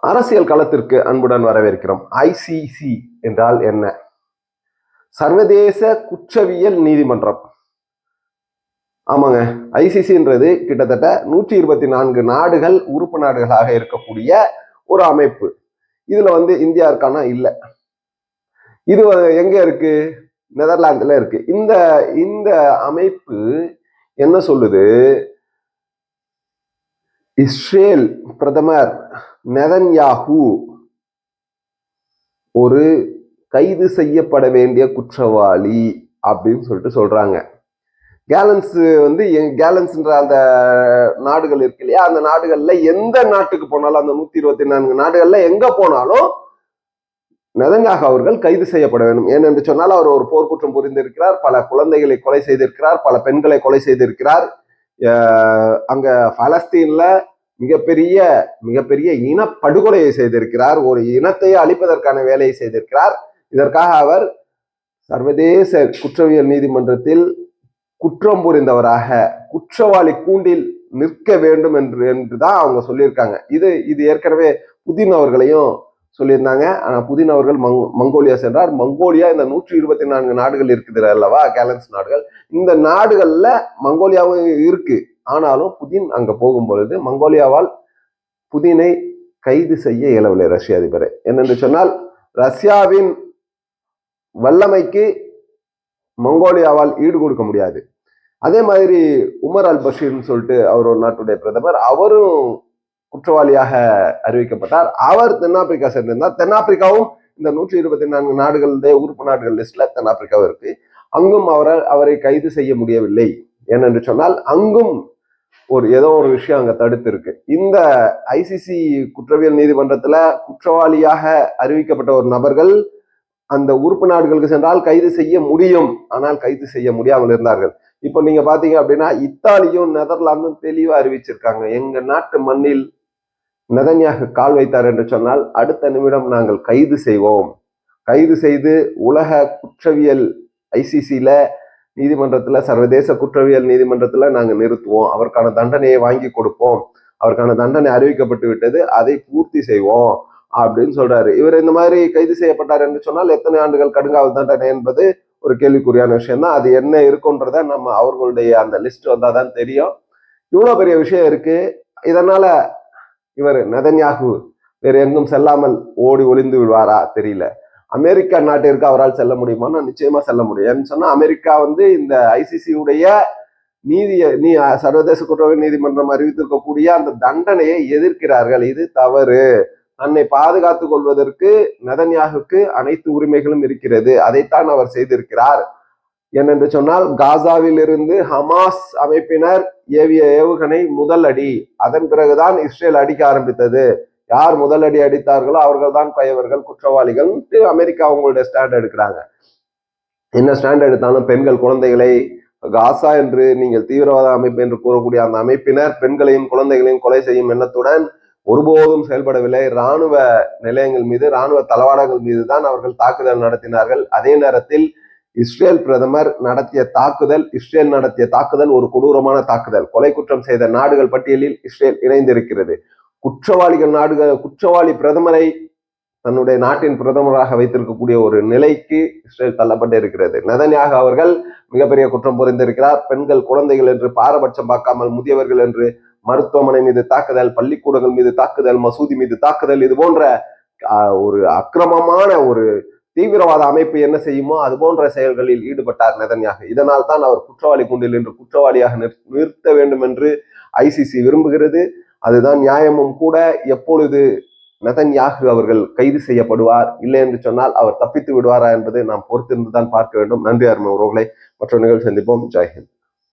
அரசியல் களத்திற்கு அன்புடன் வரவேற்கிறோம். ஐசிசி என்றால் என்ன? சர்வதேச குற்றவியல் நீதிமன்றம். ஆமாங்க. ஐசிசின்றது கிட்டத்தட்ட நூற்றி இருபத்தி நான்கு நாடுகள் உறுப்பு நாடுகளாக இருக்கக்கூடிய ஒரு அமைப்பு. இதுல வந்து இந்தியா இருக்கானா? இல்லை. இது எங்க இருக்கு? நெதர்லாந்துல இருக்கு. இந்த இந்த அமைப்பு என்ன சொல்லுது? இஸ்ரேல் பிரதமர் நெதன்யாகு ஒரு கைது செய்யப்பட வேண்டிய குற்றவாளி அப்படின்னு சொல்லிட்டு சொல்றாங்க. கேலன்ஸ் வந்து கேலன்ஸ்ன்ற அந்த நாடுகள் இருக்கு இல்லையா? அந்த நாடுகள்ல எந்த நாட்டுக்கு போனாலும் அந்த நூத்தி இருபத்தி நான்கு நாடுகள்ல எங்க போனாலும் நெதன்யாக அவர்கள் கைது செய்யப்பட வேண்டும். ஏனென்று சொன்னால் அவர் ஒரு போர்க்குற்றம் புரிந்திருக்கிறார் பல குழந்தைகளை கொலை செய்திருக்கிறார் பல பெண்களை கொலை செய்திருக்கிறார். அங்க பலஸ்தீன்ல மிகப்பெரிய மிகப்பெரிய இனப்படுகொலையை செய்திருக்கிறார். ஒரு இனத்தையே அழிப்பதற்கான வேலையை செய்திருக்கிறார். இதற்காக அவர் சர்வதேச குற்றவியல் நீதிமன்றத்தில் குற்றம் புரிந்தவராக குற்றவாளி கூண்டில் நிற்க வேண்டும் என்று என்றுதான் அவங்க சொல்லியிருக்காங்க. இது இது ஏற்கனவே புதின் அவர்களையும் சொல்லியிருந்தாங்க. ஆனால் புதின் அவர்கள் மங் மங்கோலியா சென்றார். மங்கோலியா இந்த நூற்றி இருபத்தி நான்கு நாடுகள் இருக்குது அல்லவா? கேலன்ஸ் நாடுகள். இந்த நாடுகளில் மங்கோலியாவும் இருக்கு. ஆனாலும் புதின் அங்கே போகும் பொழுது மங்கோலியாவால் புதினை கைது செய்ய இயலவில்லை ரஷ்ய அதிபரை. என்னென்று சொன்னால் ரஷ்யாவின் வல்லமைக்கு மங்கோலியாவால் ஈடு கொடுக்க முடியாது. அதே மாதிரி உமர் அல் பஷீர்னு சொல்லிட்டு அவர் ஒரு நாட்டுடைய பிரதமர். அவரும் குற்றவாளியாக அறிவிக்கப்பட்டார். அவர் தென்னாப்பிரிக்கா சென்றிருந்தார் தென்னாப்பிரிக்காவும் இந்த நூற்றி இருபத்தி நான்கு நாடுகளுடைய உறுப்பு நாடுகள் லிஸ்ட்ல தென்னாப்பிரிக்காவும் இருக்கு. அங்கும் அவரை அவரை கைது செய்ய முடியவில்லை. ஏனென்று சொன்னால் அங்கும் ஒரு ஏதோ ஒரு விஷயம் அங்க தடுத்து இருக்கு இந்த ஐசிசி குற்றவியல் நீதிமன்றத்துல குற்றவாளியாக அறிவிக்கப்பட்ட ஒரு நபர்கள் அந்த உறுப்பு நாடுகளுக்கு சென்றால் கைது செய்ய முடியும். ஆனால் கைது செய்ய முடியாமல் இருந்தார்கள். இப்போ நீங்க பாத்தீங்க அப்படின்னா இத்தாலியும் நெதர்லாந்தும் தெளிவா அறிவிச்சிருக்காங்க. எங்க நாட்டு மண்ணில் நெதன்யாக கால் வைத்தார் என்று சொன்னால் அடுத்த நிமிடம் நாங்கள் கைது செய்வோம். கைது செய்து உலக குற்றவியல் ஐசிசியில நீதிமன்றத்துல சர்வதேச குற்றவியல் நீதிமன்றத்துல நாங்கள் நிறுத்துவோம். அவருக்கான தண்டனையை வாங்கி கொடுப்போம். அவருக்கான தண்டனை அறிவிக்கப்பட்டு விட்டது. அதை பூர்த்தி செய்வோம் அப்படின்னு சொல்றாரு. இவர் இந்த மாதிரி கைது செய்யப்பட்டார் என்று சொன்னால் எத்தனை ஆண்டுகள் கடுங்காவல் தண்டனை என்பது ஒரு கேள்விக்குறியான விஷயம் தான் அது என்ன இருக்குன்றத நம்ம அவர்களுடைய அந்த லிஸ்ட் வந்தாதான் தெரியும். இவ்வளவு பெரிய விஷயம் இருக்கு. இதனால இவர் நதன்யாகு. வேறு எங்கும் செல்லாமல் ஓடி ஒளிந்து விடுவாரா தெரியல. அமெரிக்கா நாட்டிற்கு அவரால் செல்ல முடியுமான்னா நிச்சயமா செல்ல முடியும். ஏன்னு சொன்னா அமெரிக்கா வந்து இந்த ஐசிசியுடைய நீதியை நீதிய நீ சர்வதேச குற்றவியல் நீதிமன்றம் அறிவித்திருக்கக்கூடிய அந்த தண்டனையை எதிர்க்கிறார்கள். இது தவறு. தன்னை பாதுகாத்துக் கொள்வதற்கு நதன்யாகுக்கு அனைத்து உரிமைகளும் இருக்கிறது. அதைத்தான் அவர் செய்திருக்கிறார். ஏனென்று சொன்னால் காசாவிலிருந்து ஹமாஸ் அமைப்பினர் ஏவிய ஏவுகணை முதல் அடி. அதன் பிறகுதான் இஸ்ரேல் அடிக்க ஆரம்பித்தது. யார் முதல் அடி அடித்தார்களோ அவர்கள் தான் பயவர்கள் குற்றவாளிகள் அமெரிக்கா அவங்களுடைய ஸ்டாண்ட் எடுக்கிறாங்க. என்ன ஸ்டாண்ட் எடுத்தாலும் பெண்கள் குழந்தைகளை காசா என்று நீங்கள் தீவிரவாத அமைப்பு என்று கூறக்கூடிய அந்த அமைப்பினர் பெண்களையும் குழந்தைகளையும் கொலை செய்யும் எண்ணத்துடன் ஒருபோதும் செயல்படவில்லை. இராணுவ நிலையங்கள் மீது இராணுவ தளவாடங்கள் மீது தான் அவர்கள் தாக்குதல் நடத்தினார்கள். அதே நேரத்தில் இஸ்ரேல் பிரதமர் நடத்திய தாக்குதல் இஸ்ரேல் நடத்திய தாக்குதல் ஒரு கொடூரமான தாக்குதல். கொலை குற்றம் செய்த நாடுகள் பட்டியலில் இஸ்ரேல் இணைந்திருக்கிறது. குற்றவாளிகள் நாடுகள் குற்றவாளி பிரதமரை தன்னுடைய நாட்டின் பிரதமராக வைத்திருக்கக்கூடிய ஒரு நிலைக்கு இஸ்ரேல் தள்ளப்பட்டு இருக்கிறது. நதன்யாக அவர்கள் மிகப்பெரிய குற்றம் புரிந்திருக்கிறார். பெண்கள் குழந்தைகள் என்று பாரபட்சம் பார்க்காமல் முதியவர்கள் என்று மருத்துவமனை மீது தாக்குதல் பள்ளிக்கூடங்கள் மீது தாக்குதல் மசூதி மீது தாக்குதல் இது போன்ற ஒரு அக்கிரமமான ஒரு தீவிரவாத அமைப்பு என்ன செய்யுமோ அது போன்ற செயல்களில் ஈடுபட்டார் நெதன்யாக. இதனால் தான் அவர் குற்றவாளி குண்டில் என்று குற்றவாளியாக நிறுத்த வேண்டும் என்று ஐசிசி விரும்புகிறது. அதுதான் நியாயமும் கூட. எப்பொழுது நெதன்யாகு அவர்கள் கைது செய்யப்படுவார் இல்லை என்று சொன்னால் அவர் தப்பித்து விடுவாரா என்பதை நாம் பொறுத்திருந்து தான் பார்க்க வேண்டும். நன்றி அருமை உறவுகளை. மற்ற நிகழ்ச்சி சந்திப்போம். ஜெய்ஹிந்த்